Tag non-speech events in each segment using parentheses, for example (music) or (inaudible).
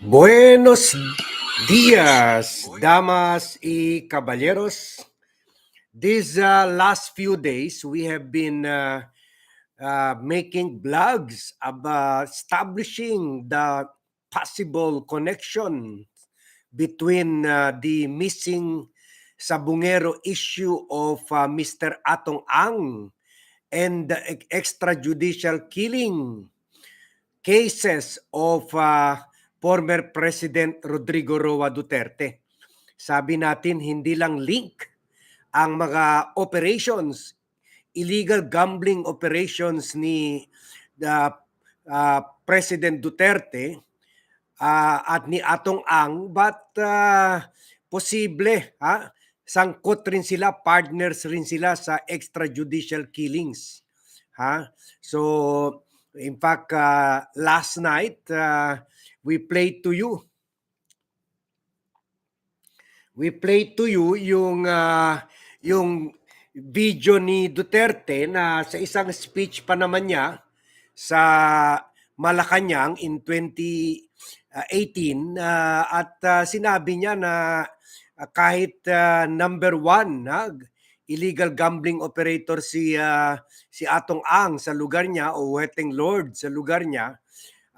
Buenos dias, damas y caballeros. These uh, last few days, we have been uh, uh, making blogs about establishing the possible connection between uh, the missing Sabungero issue of uh, Mr. Atong Ang and the extrajudicial killing cases of uh, former President Rodrigo Roa Duterte. Sabi natin, hindi lang link ang mga operations, illegal gambling operations ni the uh, President Duterte uh, at ni Atong Ang, but uh, posible, ha? sangkot rin sila, partners rin sila sa extrajudicial killings. Ha? So, in fact, uh, last night, uh, we played to you. We played to you yung uh, yung video ni Duterte na sa isang speech pa naman niya sa Malacanang in 2018 uh, at uh, sinabi niya na uh, kahit uh, number one ha, illegal gambling operator si uh, si Atong Ang sa lugar niya o Weteng Lord sa lugar niya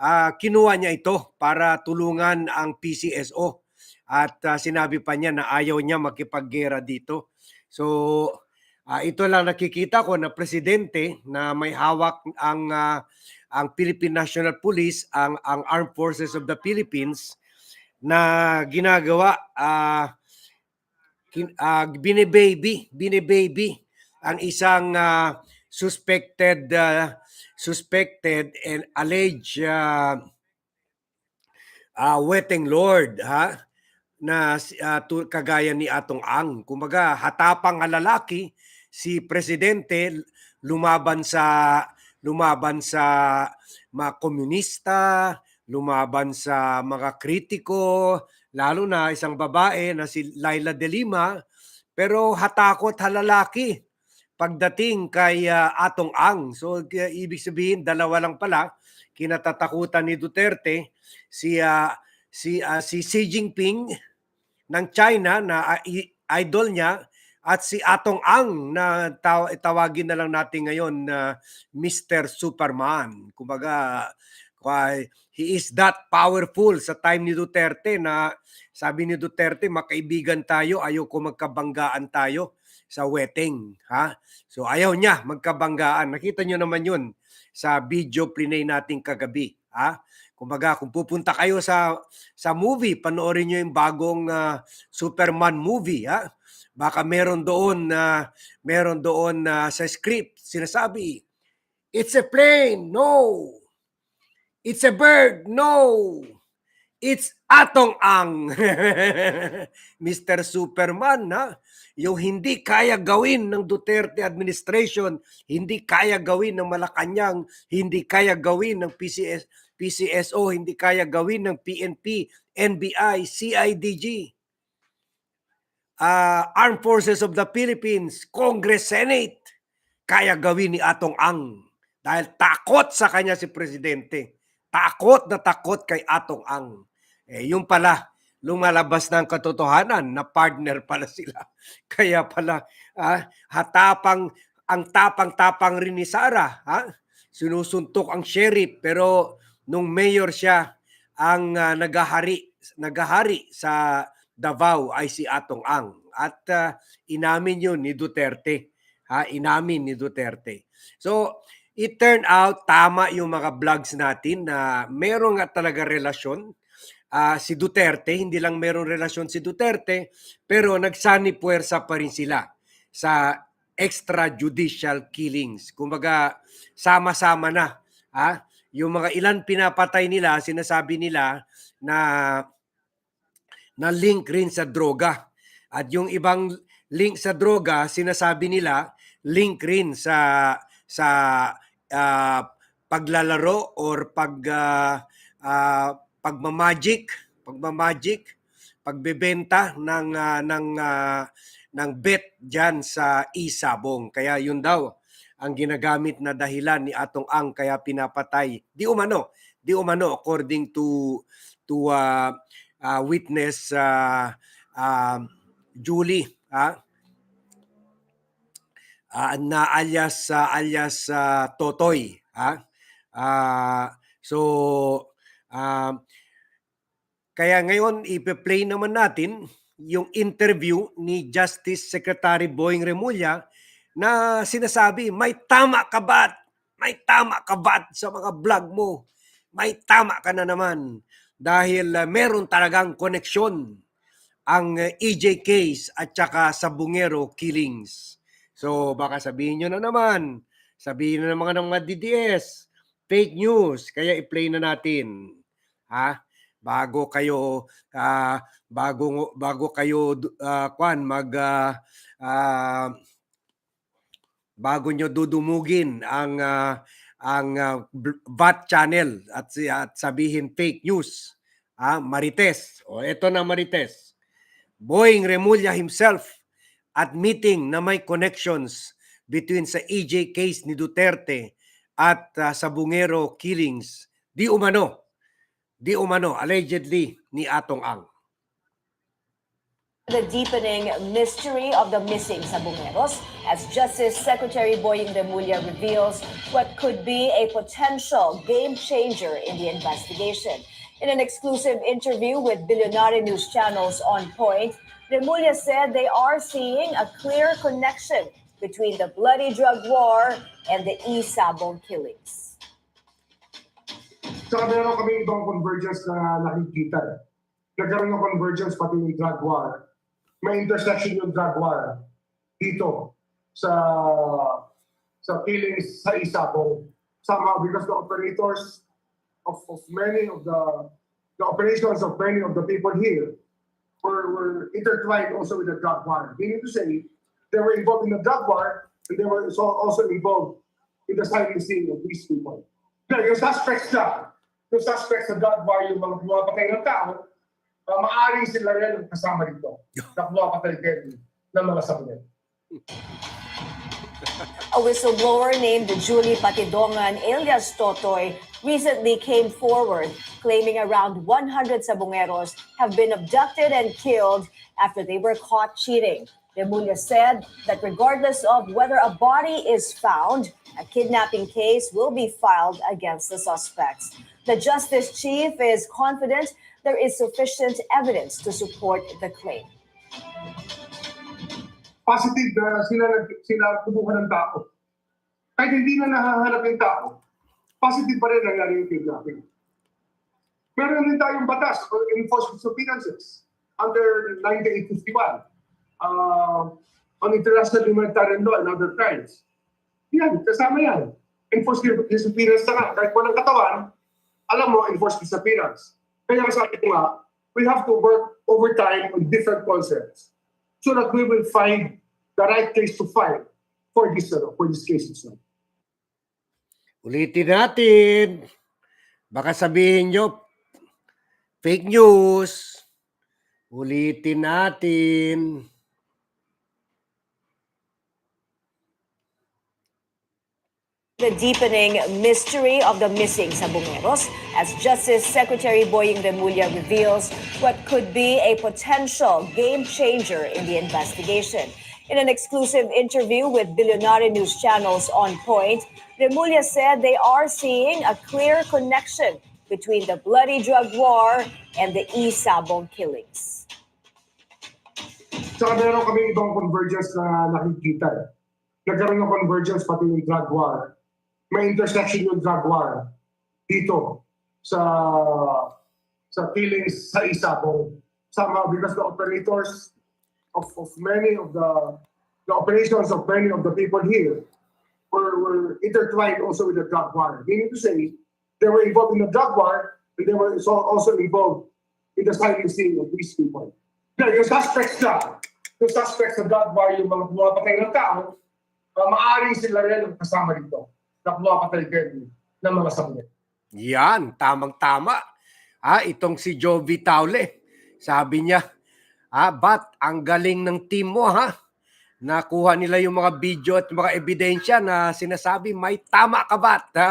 ah, kinuha niya ito para tulungan ang PCSO. At ah, sinabi pa niya na ayaw niya makipaggera dito. So, ah, ito lang nakikita ko na presidente na may hawak ang ah, ang Philippine National Police, ang ang Armed Forces of the Philippines na ginagawa ah kin, ah, binibaby, binibaby ang isang ah, suspected ah, suspected and alleged uh, uh, wetting lord ha na uh, tu- kagaya ni Atong Ang. Kumbaga, hatapang ang lalaki, si presidente lumaban sa lumaban sa mga komunista, lumaban sa mga kritiko, lalo na isang babae na si Laila De Lima, pero hatakot halalaki pagdating kay ah, Atong Ang. So kaya ibig sabihin dalawa lang pala kinatatakutan ni Duterte si ah, si ah, si Xi Jinping ng China na i- idol niya at si Atong Ang na taw- tawagin na lang natin ngayon na Mr. Superman. Kumbaga kay- he is that powerful sa time ni Duterte na sabi ni Duterte makaibigan tayo, ayoko magkabanggaan tayo sa wedding, ha? So ayaw niya magkabanggaan. Nakita niyo naman 'yun sa video plinay natin kagabi, ha? Kumbaga kung pupunta kayo sa sa movie, panoorin niyo yung bagong ah, Superman movie, ha? Baka meron doon na meron doon na sa script sinasabi, It's a plane. No. It's a bird. No. It's Atong Ang. (laughs) Mr. Superman, ha? Yung hindi kaya gawin ng Duterte administration, hindi kaya gawin ng Malacanang, hindi kaya gawin ng PCS, PCSO, hindi kaya gawin ng PNP, NBI, CIDG, uh, Armed Forces of the Philippines, Congress, Senate, kaya gawin ni Atong Ang. Dahil takot sa kanya si Presidente. Takot na takot kay Atong Ang. Eh, yung pala, lumalabas ang katotohanan na partner pala sila. (laughs) Kaya pala, ah, hatapang, ang tapang-tapang rin ni Sara. Ha? Sinusuntok ang sheriff, pero nung mayor siya, ang ah, nagahari, nagahari sa Davao ay si Atong Ang. At ah, inamin yun ni Duterte. Ha? Inamin ni Duterte. So, it turned out tama yung mga vlogs natin na meron nga talaga relasyon Ah, si Duterte, hindi lang meron relasyon si Duterte, pero nagsani puwersa pa rin sila sa extrajudicial killings. Kumbaga, sama-sama na. Ha? Yung mga ilan pinapatay nila, sinasabi nila na na link rin sa droga. At yung ibang link sa droga, sinasabi nila link rin sa sa ah, paglalaro or pag ah, ah, pagmamagic, pagmamagic, pagbebenta ng ah, ng ah, ng bet diyan sa isabong. Kaya yun daw ang ginagamit na dahilan ni Atong Ang kaya pinapatay. Di umano, di umano according to to uh, uh, witness uh, uh, Julie, ha? Ah, na alias ah, alias ah, Totoy, ha? Ah, so ah, kaya ngayon ipe-play naman natin yung interview ni Justice Secretary Boying Remulla na sinasabi, may tama ka ba? May tama ka ba sa mga vlog mo? May tama ka na naman dahil ah, meron talagang koneksyon ang ah, EJ case at saka sa Bungero killings. So baka sabihin nyo na naman, sabihin na ng mga ng mga DDS, fake news, kaya i-play na natin. Ha? Bago kayo ah, bago bago kayo ah, kwan mag ah, ah, bago nyo dudumugin ang ah, ang bl- VAT channel at, at sabihin fake news. Ah, Marites. O eto na Marites. Boying Remulla himself admitting na may connections between sa EJ case ni Duterte at ah, sa Bungero killings. Di umano. Di umano allegedly ni Atong Ang. the deepening mystery of the missing Sabongeros as Justice Secretary Boying Remulla reveals what could be a potential game changer in the investigation. In an exclusive interview with Billionaire News Channel's On Point, Remulla said they are seeing a clear connection between the bloody drug war and the E-Sabong killings. Saka meron kami ibang convergence na nakikita. Nagkaroon ng convergence pati yung drug war. May intersection yung drug war dito sa sa killings sa Isabong. Somehow because the operators of, of many of the the operations of many of the people here were, were intertwined also with the drug war. Meaning to say, they were involved in the drug war and they were so- also involved in the silencing of these people. Now, yung suspects na, yung suspects sa drug war, yung mga pumapatay ng tao, uh, maaaring sila rin ang kasama dito (laughs) na pumapatay din ng mga sabunin. A whistleblower named Julie Patidongan alias Totoy recently came forward claiming around 100 Sabongeros have been abducted and killed after they were caught cheating. Remulla said that regardless of whether a body is found, a kidnapping case will be filed against the suspects. The Justice Chief is confident there is sufficient evidence to support the claim. Positive na sila, sila ng tao. Kahit hindi na nahahanap yung tao, positive pa rin nangyari yung kidnapping. Meron din tayong batas for enforcement surveillances under 9851 uh, on international humanitarian law and other crimes. Yan, kasama yan. Enforced disappearance na nga. Kahit walang katawan, alam mo, enforced disappearance. Kaya sabi ko nga, we have to work overtime on different concepts so that we will find the right place to fight for this, uh, for this case. itself. Ulitin natin. Baka sabihin nyo, fake news. Ulitin natin. The deepening mystery of the missing Sabongeros as Justice Secretary Boying Remulla reveals what could be a potential game changer in the investigation. In an exclusive interview with Billionaire News Channel's On Point, Remulla said they are seeing a clear connection between the bloody drug war and the E-Sabong killings. Saka meron kami ibang convergence na nakikita. Nagkaroon ng convergence pati yung drug war. May intersection yung drug war dito sa sa killings sa Isabong. Somehow because the operators of, of many of the the operations of many of the people here were, were intertwined also with the drug war. Meaning to say, they were involved in the drug war and they were so- also involved in the silencing of these people. Now, yung suspects na, yung suspects sa drug war, yung mga pumapatay ng tao, uh, maaaring sila rin ang kasama dito na pumapatay din ng mga sabunin. Yan, tamang-tama. Ah, itong si Jovi Taule, sabi niya, ah, bat, ang galing ng team mo ha. nakuha nila yung mga video at mga ebidensya na sinasabi may tama ka bat ha?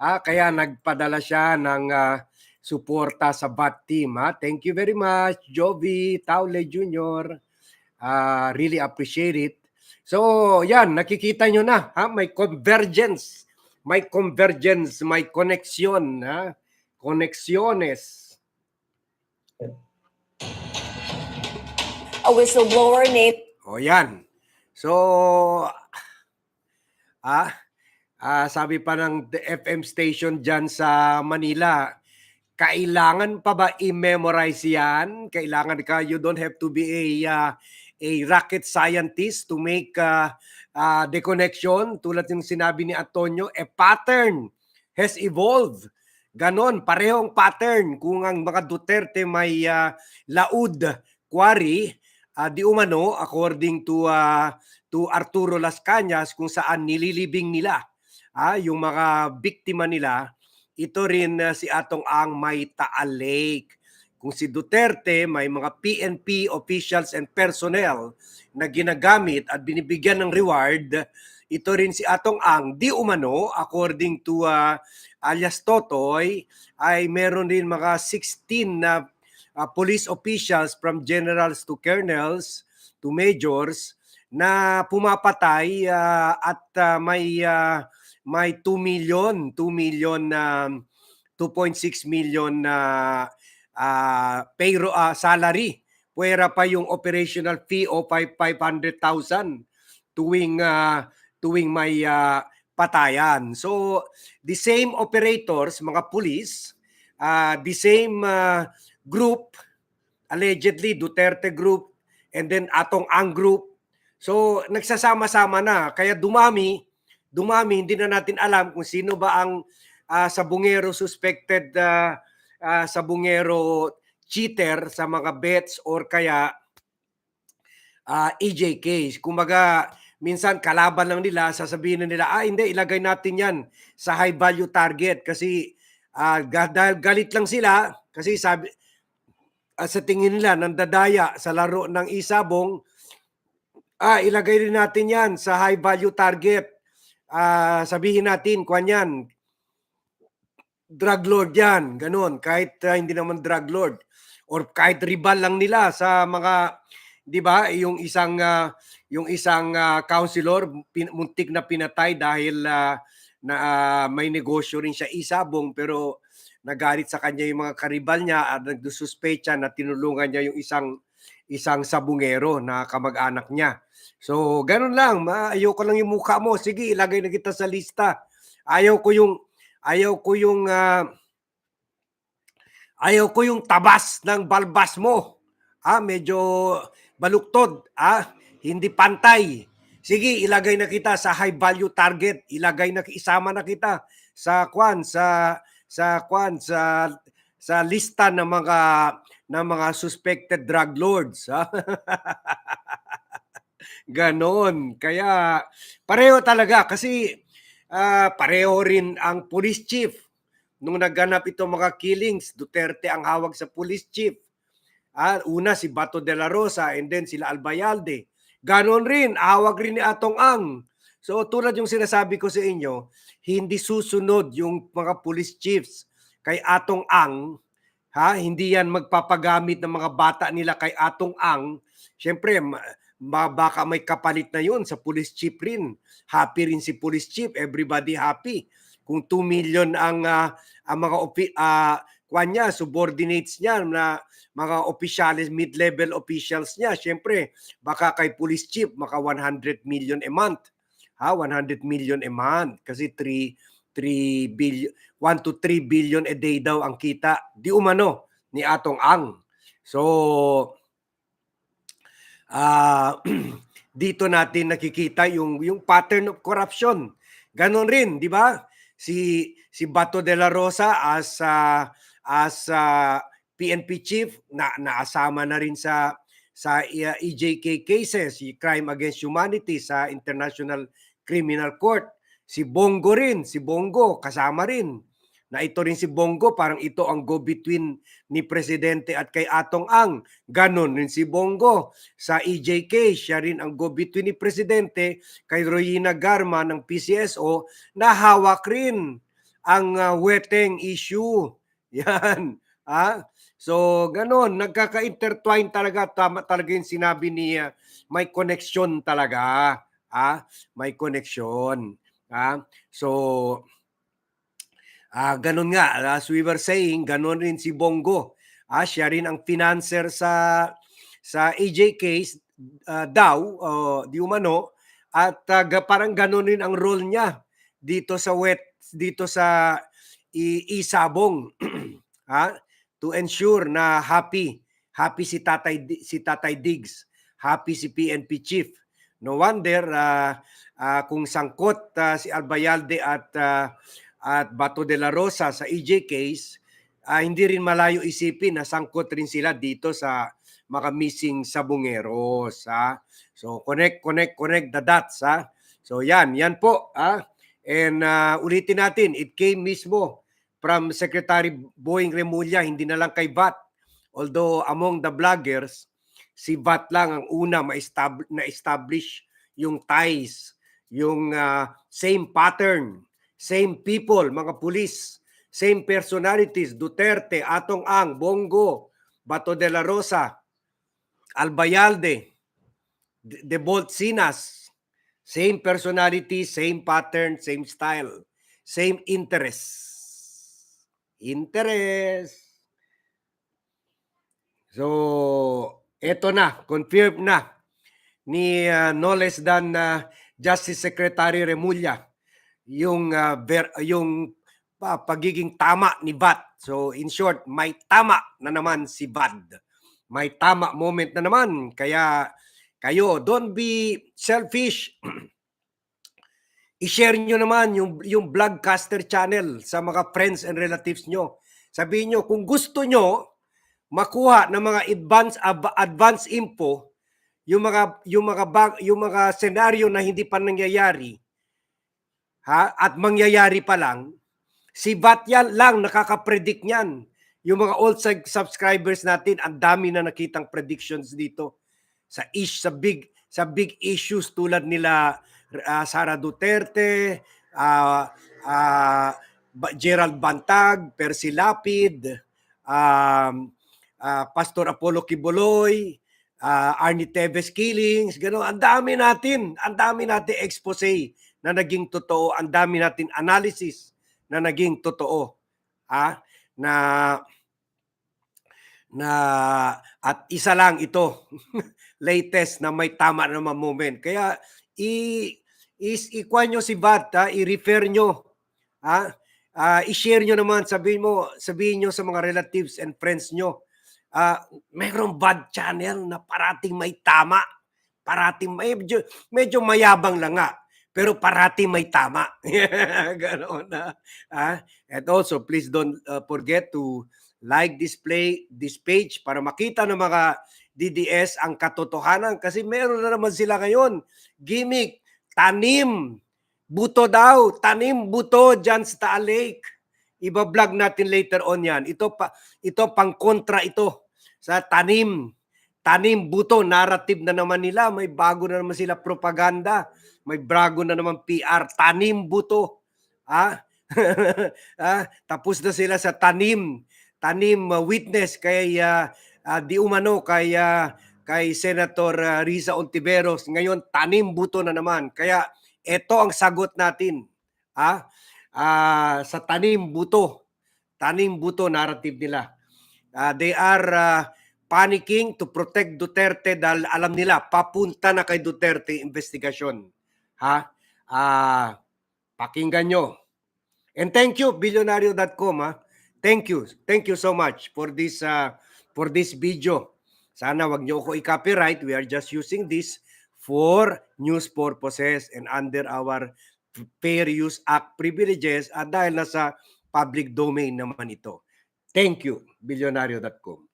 Ah, kaya nagpadala siya ng ah, suporta sa BAT team ha. Thank you very much Jovi Taule Jr. Ah, really appreciate it. So, yan, nakikita nyo na, ha? May convergence. May convergence, may connection, ha? Conexiones. A whistleblower named O yan. So, ah, ah, sabi pa ng FM station dyan sa Manila, kailangan pa ba i-memorize yan? Kailangan ka, you don't have to be a, ah, a rocket scientist to make uh, uh, the connection. Tulad yung sinabi ni Antonio, a pattern has evolved. Ganon, parehong pattern. Kung ang mga Duterte may ah, laud quarry, ah, di umano, according to ah, to Arturo Las Cañas, kung saan nililibing nila ah, yung mga biktima nila, ito rin ah, si Atong Ang may Taal Lake. Kung si Duterte may mga PNP officials and personnel na ginagamit at binibigyan ng reward, ito rin si Atong Ang. Di umano according to ah, alias Totoy ay meron din mga 16 na ah, police officials from generals to colonels to majors na pumapatay ah, at ah, may ah, may 2 million, 2 million na 2.6 million na ah, payroll ah, salary. Puwera pa yung operational fee o 5 500,000 tuwing ah, tuwing may ah, patayan. So the same operators, mga police, ah, the same ah, group allegedly Duterte group and then Atong Ang group. So nagsasama-sama na kaya dumami, dumami hindi na natin alam kung sino ba ang ah, sabungero suspected ah, ah, sabungero cheater sa mga bets or kaya ah, EJ case. Kumbaga minsan kalaban lang nila sasabihin na nila ah hindi ilagay natin yan sa high value target kasi ah, ga- dahil galit lang sila kasi sabi ah, sa tingin nila nandadaya sa laro ng isabong, ah, ilagay rin natin yan sa high value target. Ah, sabihin natin, kwan yan, drug lord yan, ganun, kahit ah, hindi naman drug lord. Or kahit rival lang nila sa mga, di ba, yung isang, ah, yung isang ah, councilor, pin- muntik na pinatay dahil ah, na ah, may negosyo rin siya isabong pero nagalit sa kanya yung mga karibal niya at nagdususpecha na tinulungan niya yung isang isang sabungero na kamag-anak niya. So, ganun lang. Ma, ayoko lang yung mukha mo. Sige, ilagay na kita sa lista. Ayaw ko yung ayaw ko yung ah, ayaw ko yung tabas ng balbas mo. Ah, medyo baluktod, ah, hindi pantay. Sige, ilagay na kita sa high value target. Ilagay na isama na kita sa kwan sa sa kwan sa sa lista ng mga ng mga suspected drug lords. Ha? (laughs) Ganon. Kaya pareho talaga kasi ah, pareho rin ang police chief. Nung naganap itong mga killings, Duterte ang hawag sa police chief. Ah, una si Bato de la Rosa and then sila Albayalde. Ganon rin, hawag rin ni Atong Ang. So tulad yung sinasabi ko sa inyo, hindi susunod yung mga police chiefs kay Atong Ang, ha? Hindi yan magpapagamit ng mga bata nila kay Atong Ang. Ma- baka may kapalit na yun sa police chief rin. Happy rin si police chief, everybody happy. Kung 2 million ang ah, ang mga opi- ah, kwan niya, subordinates niya na mga officials, mid-level officials niya, siyempre, baka kay police chief, maka 100 million a month. Ha, 100 million a month kasi 3 3 billion 1 to 3 billion a day daw ang kita di umano ni Atong Ang. So ah (clears throat) dito natin nakikita yung yung pattern of corruption. Ganon rin, di ba? Si si Bato de la Rosa as ah, as ah, PNP chief na naasama na rin sa sa uh, EJK cases, crime against humanity sa International Criminal Court. Si Bongo rin, si Bongo kasama rin. Na ito rin si Bongo, parang ito ang go-between ni Presidente at kay Atong Ang. Ganon rin si Bongo. Sa EJK, siya rin ang go-between ni Presidente kay Royina Garma ng PCSO na hawak rin ang uh, weteng issue. (laughs) Yan. Ah, so ganon, nagkaka-intertwine talaga tama talaga yung sinabi ni uh, may connection talaga. Ah, may connection. Ah, so Ah, ganun nga, as we were saying, ganun rin si Bongo. Ah, siya rin ang financer sa sa AJ case ah, daw, oh, di umano, at ga- parang ganun rin ang role niya dito sa wet dito sa i- isabong. Ha (clears throat) to ensure na happy happy si Tatay si Tatay Diggs. Happy si PNP chief. No wonder ah, ah, kung sangkot ah, si Albayalde at ah, at Bato de la Rosa sa EJ case, ah, hindi rin malayo isipin na sangkot rin sila dito sa mga missing sabungeros. Ha? So connect, connect, connect the dots. Ha? So yan, yan po. Ha? And ah, ulitin natin, it came mismo from Secretary Boying Remulla, hindi na lang kay Bat. Although among the vloggers, si Bat lang ang una ma-estab- na-establish yung ties, yung ah, same pattern same people, mga pulis, same personalities, Duterte, Atong Ang, Bongo, Bato de la Rosa, Albayalde, De Bolsinas, same personality, same pattern, same style, same interest. Interest. So, eto na, confirmed na ni uh, no less than uh, Justice Secretary Remulla yung ah, ver- yung pa- pagiging tama ni Bat. So in short, may tama na naman si Bad. May tama moment na naman. Kaya kayo, don't be selfish. (clears throat) I-share nyo naman yung, yung Vlogcaster channel sa mga friends and relatives nyo. Sabihin nyo, kung gusto nyo makuha ng mga advance advance info, yung mga yung mga bag, yung mga senaryo na hindi pa nangyayari, ha, at mangyayari pa lang, si Batyan lang nakaka-predict niyan. Yung mga old sub- subscribers natin, ang dami na nakitang predictions dito sa ish sa big sa big issues tulad nila ah, Sara Duterte, ah, Ba- Gerald Bantag, Percy Lapid, um, ah, Pastor Apollo Kibuloy, ah, Arnie Teves Killings, gano'n. Ang dami natin, ang dami natin expose na naging totoo, ang dami natin analysis na naging totoo. Ha? Na na at isa lang ito (laughs) latest na may tama naman moment. Kaya i is ikuha nyo si Bat, ha? i-refer nyo. Ha? Ah, i-share nyo naman, sabihin mo, sabihin nyo sa mga relatives and friends nyo. Ah, mayroong bad channel na parating may tama. Parating may medyo, medyo mayabang lang nga pero parati may tama. (laughs) Ganon na. Ah, and also, please don't uh, forget to like this play, this page para makita ng mga DDS ang katotohanan kasi meron na naman sila ngayon. Gimmick, tanim, buto daw, tanim, buto dyan sa Taal Lake. Iba-vlog natin later on yan. Ito, pa, ito pang kontra ito sa tanim. Tanim, buto, narrative na naman nila. May bago na naman sila propaganda may brago na naman PR, tanim buto. Ah? (laughs) ah, tapos na sila sa tanim, tanim uh, witness kay uh, uh, di umano kay uh, kay Senator uh, Risa Ontiveros. Ngayon tanim buto na naman. Kaya ito ang sagot natin. Ah? Ah, sa tanim buto. Tanim buto narrative nila. Ah, they are uh, panicking to protect Duterte dahil alam nila papunta na kay Duterte investigasyon ha? Ah, pakinggan nyo. And thank you billionario.com ha. Thank you. Thank you so much for this uh, for this video. Sana wag niyo ako i-copyright. We are just using this for news purposes and under our Fair Use Act privileges at dahil nasa public domain naman ito. Thank you billionario.com.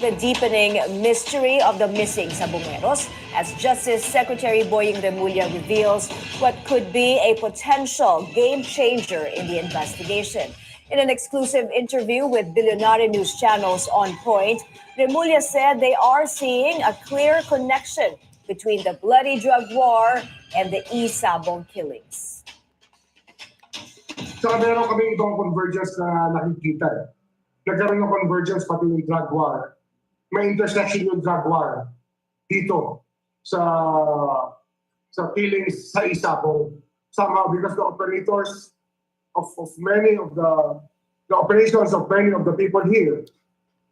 The deepening mystery of the missing Sabongeros as Justice Secretary Boying Remulla reveals what could be a potential game changer in the investigation. In an exclusive interview with Billionaire News Channel's On Point, Remulla said they are seeing a clear connection between the bloody drug war and the e-sabong killings. Saka meron kami ibang convergence na nakikita. Nagkaroon ng convergence pati yung drug war. May intersection yung drug war dito sa sa killings sa Isapo. Somehow because the operators of, of many of the the operations of many of the people here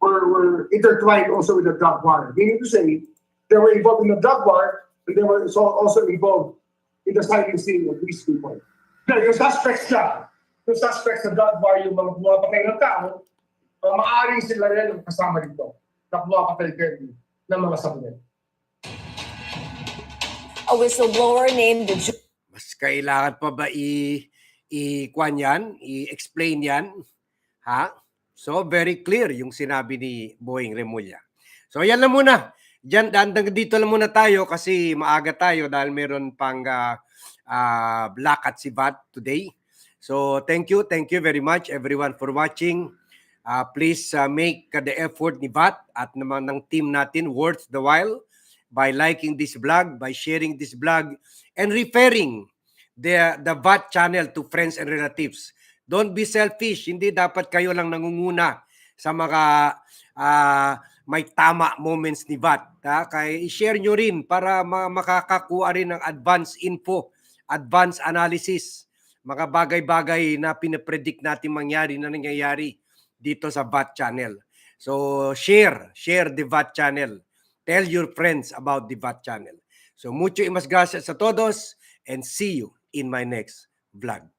were, were intertwined also with the drug war. Meaning to say, they were involved in the drug war and they were so- also involved in the silencing of these people. Now, yung suspects dyan, yung suspects sa drug war, yung mga pumapatay ng tao, uh, maaaring sila rin ang kasama dito na pumapatay din ng mga sabunin. A whistleblower named Ju- Mas kailangan pa ba i i-kwan yan, i-explain yan? Ha? So very clear yung sinabi ni Boeing Remulla. So yan lang muna. Diyan hanggang dito lang muna tayo kasi maaga tayo dahil meron pang uh, uh, black at sibat today. So thank you, thank you very much everyone for watching. Uh, please uh, make uh, the effort ni VAT at naman ng team natin worth the while by liking this vlog, by sharing this vlog, and referring the, the VAT channel to friends and relatives. Don't be selfish. Hindi dapat kayo lang nangunguna sa mga ah, may tama moments ni VAT. Ha? Kaya i-share nyo rin para ma- makakakuha rin ng advance info, advance analysis, mga bagay-bagay na pinapredict natin mangyari na nangyayari dito sa VAT channel. So share, share the VAT channel. Tell your friends about the VAT channel. So mucho y mas gracias a todos and see you in my next vlog.